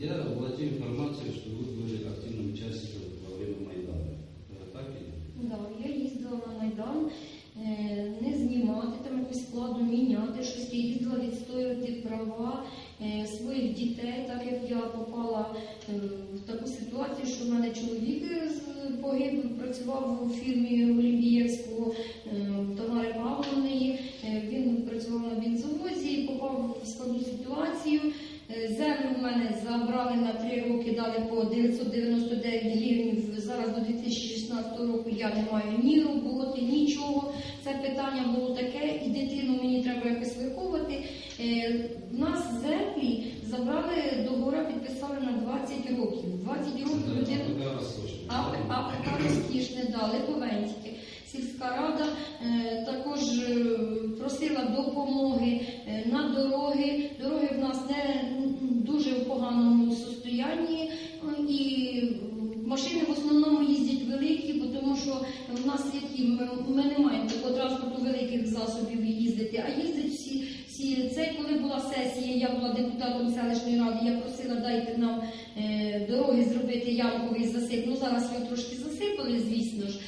Я владею информацией, что вы были активным участником во время Майдана. Это так или нет? Да, я їздила на Майдан е, не знімати там якусь складу, міняти щось. Я їздила відстоювати права е, своїх дітей, так як я попала е, в таку ситуацію, що в мене чоловік е, з- погиб, працював у фірмі забрали на три роки, дали по 999 гривень. Зараз до 2016 року я не маю ні роботи, нічого. Це питання було таке, і дитину мені треба якось виховувати. Е, В нас землі забрали договори, підписали на 20 років. 20 років Это людина. пока расслышали. А, а пока розкішне дали Ковентики. Сільська рада е, також е, просила допомоги е, на дороги. Дороги в нас не м, дуже в поганому состоянні. е, І машини в основному їздять великі, бо тому що в нас які ми, не маємо такого транспорту великих засобів їздити, а їздять всі. Це коли була сесія, я була депутатом селищної ради, я просила дайте нам е, дороги зробити ямковий засип. Ну зараз його трошки засипали, звісно ж.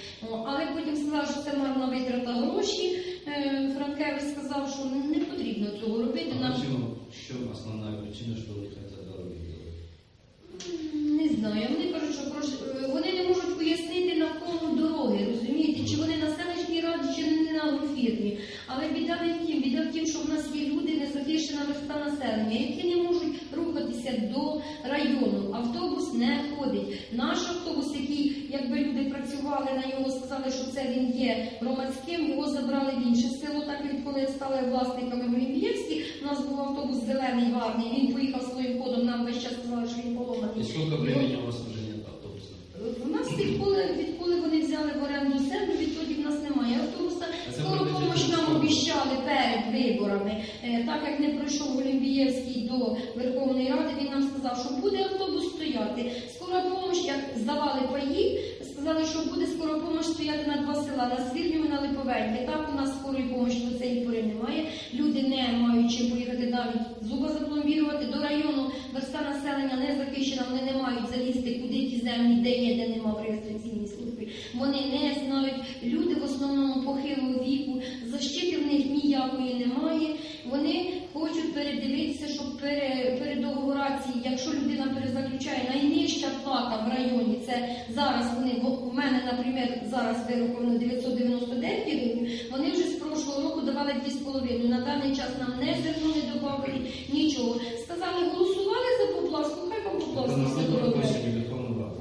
Але потім сказали, що це марна витрата гроші. Е, Франкевич сказав, що не потрібно цього робити. Нам почему? В чем причина, что не хотят дороги делать? не знаю. Вони кажуть, що прош- е, вони не можуть пояснити на кому дороги, розумієте, чи вони на селищній раді, чи не на агрофірмі. Але біда не в тім, біда в тім, що в нас є люди, незахищена верста населення, які не можуть рухатися до району. Автобус не ходить. Наш автобус, який, якби люди працювали на нього, сказали, що це він є громадським, його забрали в інше село. Так відколи стали власниками Олімпієвські, у нас був автобус зелений, гарний. Він поїхав своїм ходом. Нам весь час сказали, що він поломаний. И сколько времени у вас уже нет автобуса? У нас відколи, відколи вони взяли в оренду землю, відтоді в нас немає автобуса. А це Скоро буде помощь нам через обіщали перед виборами. Е, Так як не пройшов Олімпієвський до Верховної Ради, він нам сказав, що буде автобус стояти. Скоро помощь, як здавали паї, сказали, що буде скоро помощь стояти на два села, на Свірню на Липовеньке. Так у нас скорої помощі до цієї пори немає. Люди не мають чим поїхати навіть зуба запломбірувати до району. Верста населення не захищена, вони не мають залізти, куди ті землі, де є, де нема в реєстраційній службі. Вони не знають. Люди в основному похилого віку, защити в них ніякої немає. Вони хочуть передивитися, щоб пере, передоговорації, якщо людина перезаключає найнижча плата в районі, це зараз вони, бо у мене, наприклад, зараз вираховано 999 гривень, вони вже з прошлого року давали 2,5. На даний час нам не зерно не додали, нічого. Сказали, голосували за поплавську, хай вам Это поплавську все Раду,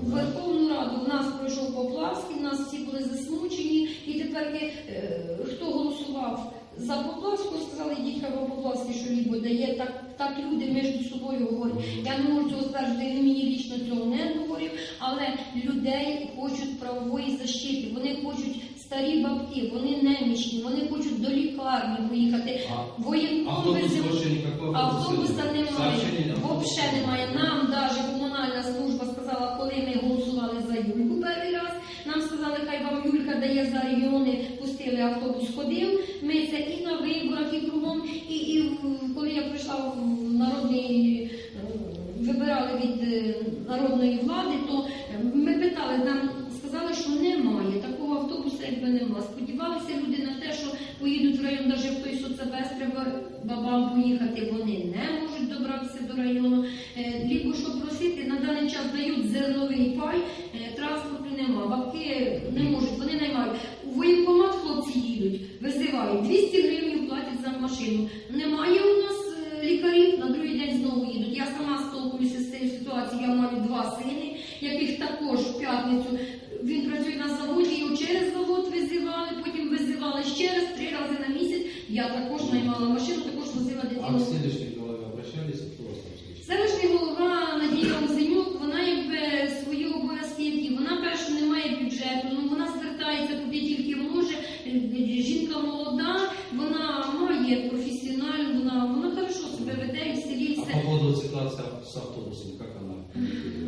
В? Верховну Раду в нас пройшов Поплавський, в нас всі були засмучені, і тепер е, хто голосував за Поплавського, сказали, вам Поплавський що лібо дає. Так, так люди між собою говорять. Я не можу цього стверджувати, він мені лічно цього не говорив, але людей хочуть правової защити. Вони хочуть старі бабки, вони немічні, вони хочуть до лікарні поїхати. Никакого Автобуса немає, взагалі немає. Нам навіть комунальна служба сказала, коли ми голосували за Юльку перший раз. Нам сказали, хай вам Юлька дає за регіони, пустили автобус, ходив. Ми це і на виборах, і кругом. І, і коли я прийшла в народний е, вибирали від е, народної влади, то е, ми питали, нам сказали, що немає такого автобуса, якби нема. Сподівалися люди на те, що поїдуть в район, навіть в той соцвест треба бабам поїхати. Вони не можуть добратися до району. Лібо що просити, на даний час дають зерновий пай, транспорту нема. Бабки не можуть, вони наймають. Воєнкомат хлопці їдуть, визивають 200 гривень платять за машину. Немає у нас е, лікарів, на другий день знову їдуть. Я сама столкуюся з цією ситуацією. Я маю два сини, яких також в п'ятницю він працює на заводі, його через завод визивали, потім визивали ще раз, три рази на місяць. Я також наймала машину, також возила А дитину. в следующей голове обращались, кто вас там слышит? Селищний голова Надія Лозенюк, вона якби свої обов'язки, які вона перше не має бюджету, ну вона звертається куди тільки може. Жінка молода, вона має професіональну, вона вона хорошо себе веде і в селі і А все. по поводу з автобусом, Як вона?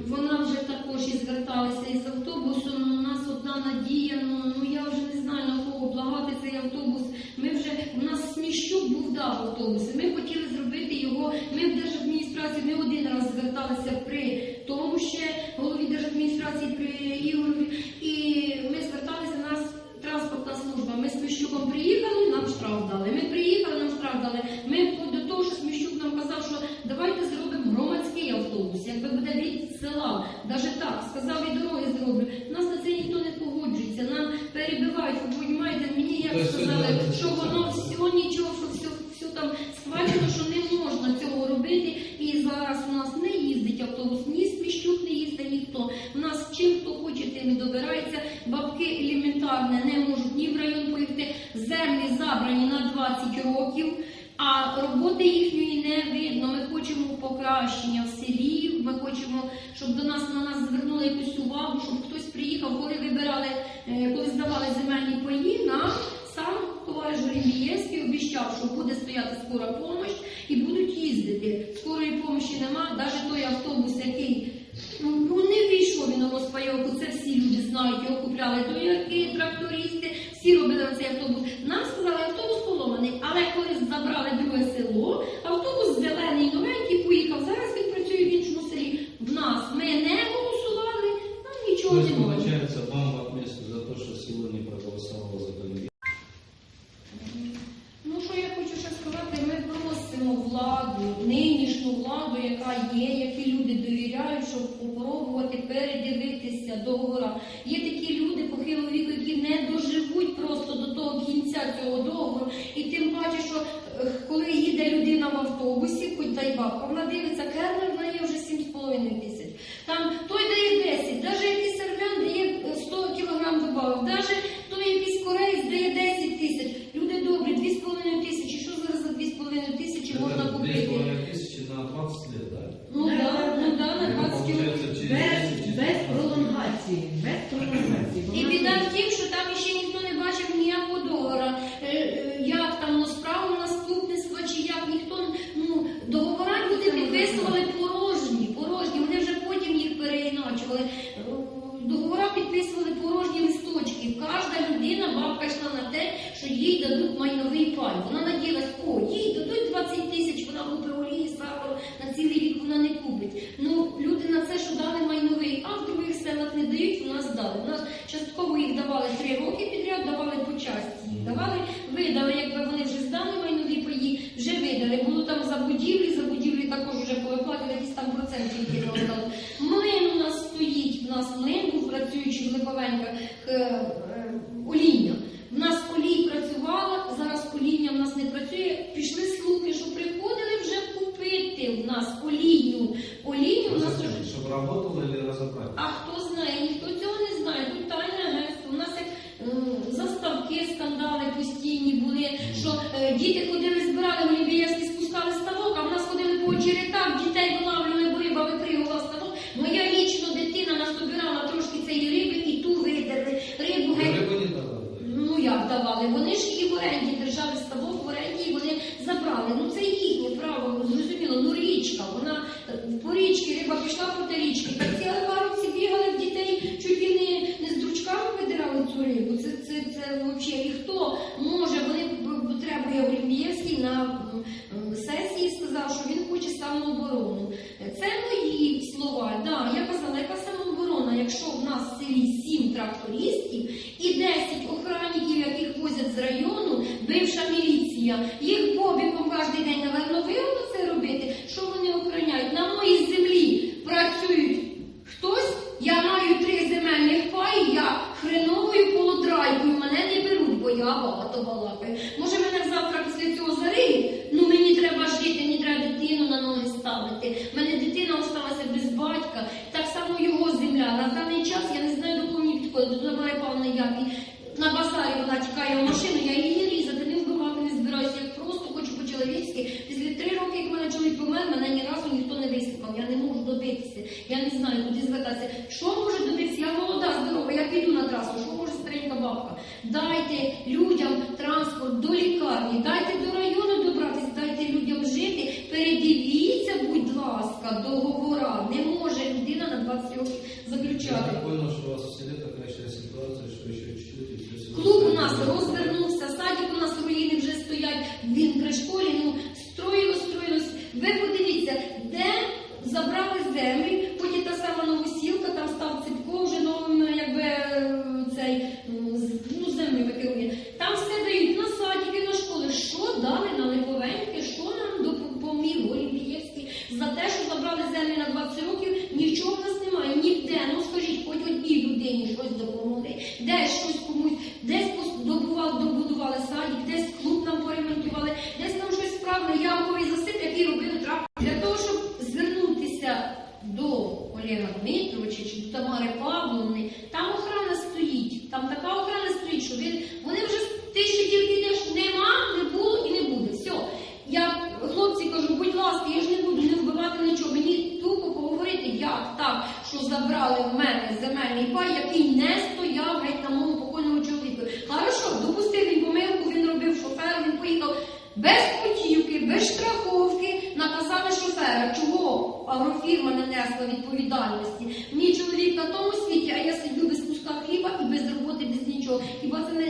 Вона вже також і зверталася із автобусом. У нас одна надія. Ну, ну я вже не знаю на кого благати цей автобус. Ми вже у нас сміщук був дав автобус. Ми хотіли зробити його. Ми в держадміністрації не один раз зверталися при тому, ще голові автобус, якби буде від села, навіть так, сказав і дороги зроблю. Нас на це ніхто не погоджується. Нам перебивають, ви розумієте, мені як Тобто, сказали, це- що воно все нічого, що все, все там схвачено, що не можна цього робити. І зараз у нас не їздить автобус, ні Сміщук не ніхто. У нас чим хто хоче, тим і добирається. Бабки елементарне не можуть ні в район поїхати. Землі забрані на 20 років. А роботи їхньої не видно. Ми хочемо покращення в селі. Ми хочемо, щоб до нас на нас звернули якусь увагу, щоб хтось приїхав, коли вибирали, е, коли здавали земельні паї, нам сам товариш Олімпієвський обіцяв, що буде стояти скора помощь і будуть їздити. Скорої помощі нема, навіть той автобус, який ну, ну, не війшов він у розпайовку, це всі люди знають, його купляли доярки, трактористи, всі робили на цей автобус. Нам сказали, автобус поломаний, але коли забрали друге село, автобус зелений, новенький, поїхав. Зараз він працює в іншому селі. В нас ми не голосували, нам нічого То не есть, було. получается, вам в отместку за то, что село не проголосовало за Калининград. Ну, що я хочу ще сказати, ми просимо владу, нинішню владу, яка є, які люди довіряють, щоб попробувати передивитися договори. Є такі люди похилого віку, які не доживуть просто до того кінця цього договору. І тим паче, що е, коли їде людина в автобусі, хоч дай бабка, вона дивиться, кернер дає вже 7,5 тисяч. Там той дає 10, навіть якийсь сервян дає е, 100 кілограм добавив, навіть той якийсь кореєць дає 10 тисяч. Люди добрі, 2,5 тисячі. Що зараз за 2,5 тисячі можна Это купити? 2,5 тысячи на 20 лет, да? Ну да, ну да, на Ну, 20 кіло. Без, без пролонгації. Без пролонгації. І біда в тім, що там ще ніхто не бачив ніякого договора. Е, е, Як там ну, справа наступництва, чи як ніхто ну договора люди підписували порожні, порожні. Вони вже потім їх переіначували. Е, Договора підписували порожні листочки. Кожна людина, бабка йшла на те, що їй дадуть майновий пай. Вона надіялась, о, їй дадуть 20 тисяч, вона купить олії, сахару, на цілий рік вона не купить. Ну, люди на це, що дали майновий, а в других селах не дають, у нас дали. У нас частково їх давали три роки підряд, давали по часті. їх Давали, видали, якби вони вже здали майнові паї, вже видали. Було там за будівлі, за будівлі також вже повиплатили якісь там дали. Млин у нас стоїть, у нас млин був працюючий в Липовеньках, е, е, оління. В нас олій працювала, зараз оління в нас не працює. Пішли слухи, що приходили вже купити в нас олію. Олію в нас вже Чтобы работало или а хто знає, ніхто цього не знає. Тут тайне агентство. У нас як заставки, скандали постійні були, що е, діти ходили, збирали в Олімпієвські, спускали ставок, а в нас ходили по очеретах, дітей вилавлювали, бо риба випригувала ставок. Моя лічно дитина насобирала трошки цієї риби і ту видерли. Рибу геть Рыбу не давали. Ну як давали? Вони ж і в оренді держали ставок в оренді, і вони забрали. Ну це їхнє право, зрозуміло. Ну річка, вона е, по річці, риба пішла проти річки. Так ці алкарівці бігали в дітей, чуть ли не, не з дручками видирали цю рибу. Це, це, це взагалі. І хто може, вони б- б- требує Олімпієвський на м, м, сесії сказав, що він хоче самооборону. Це мої слова. Да, я казала, яка самооборона, якщо в нас в селі сім трактористів і 10 охранників, яких возять з району, бивша міліція, їх бобіком кожен день, напевно, вигодно це робити. Що вони охороняють? На моїй землі працюють хтось, я маю три земельних паї, я хреновою полудрайкою, мене не беруть, бо я багато балакаю. Може, мене завтра після цього зариють? Ну мені треба жити, мені треба дитину на ноги ставити. Мене дитина осталася без батька. Так само його земля. На даний час я не знаю, до кого мені підходити. До Тамари Павловни Япі. На базарі вона тікає машину, я її різати, не вбивати не збираюся. Я просто хочу по-чоловічськи. Після три роки, як мене мене ні разу ніхто не вислухав. Я не можу добитися. Я не знаю, куди звертатися. Що може добитися? Я молода, здорова, я піду на трасу. Що може старенька бабка? Дайте людям транспорт до лікарні, дайте до району добратися, дайте людям жити. Передивіться, будь ласка, договора. Не може людина на 20 років Я заключати. так понял, что у вас в селе такая сейчас ситуация, что еще чуть-чуть Клуб у нас розвернувся, садик у нас руїни вже стоять, він при школі, ну, строїлось, строїлось. Ви подивіться, де забрали землі, потім та сама новосілка, там став Ципко вже новим, якби, е, цей, м, з- ну, землю викерує. Там все дають на садики, на школи. Що дали на Липовеньке, що нам допоміг Олімпієвський за те, що забрали землі на 20 нічого в нас немає, ніде. Ну скажіть, хоч одній людині щось допомогли, десь щось комусь, десь пос- добували, добудували садик, десь клуб нам поремонтували, десь нам щось справили, ямковий засип, який робили трап. Для того, щоб звернутися до Олега Дмитровича чи до Тамари Павловни, там охрана стоїть, там така охрана стоїть, що він, вони вже ти ще тільки йдеш, нема, не було і не буде. Все. Я хлопці кажу, будь ласка, я ж не буду не вбивати нічого. Мені тупо поговорити, як так, що забрали в мене земельний пай, який не стояв геть на моєму покойному чоловіку. Хорошо, допустив він помилку, він робив шофер, він поїхав без путівки, без страховки, наказали шофера. Чого агрофірма несла відповідальності? Мій чоловік на тому світі, а я сидю без куска хліба і без роботи, без нічого. Хіба це не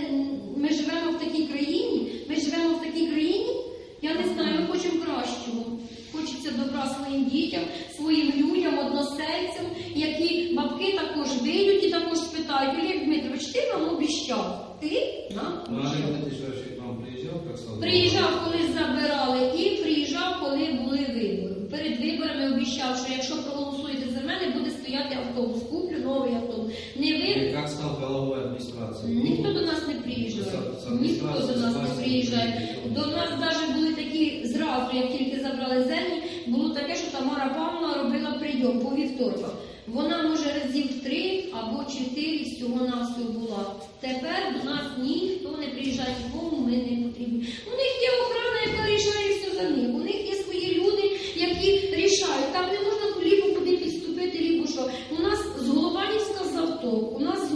ми живемо в такій країні? Ми живемо в такій країні? Я не знаю, ми хочемо кращого. Хочеться добра своїм дітям, своїм людям, односельцям, які бабки також вийдуть і також спитають, Олег Дмитрович, ти нам обіщав. Ти нам обіщав. Приїжджав, коли забирали, і приїжджав, коли були вибори. Перед виборами обіцяв, що якщо проголосуєте мене, буде стояти автобус. Куплю новий автобус. Не ви как стал головой администрации? ніхто до нас не приїжджає. Ніхто до нас не приїжджає. До нас навіть були такі зразу, як тільки забрали землю, було таке, що Тамара Павловна робила прийом по вівторках. Вона може разів три або чотири всього на всього була. Тепер до нас ніхто не приїжджає, нікому ми не потрібні. У них є охрана, o nosso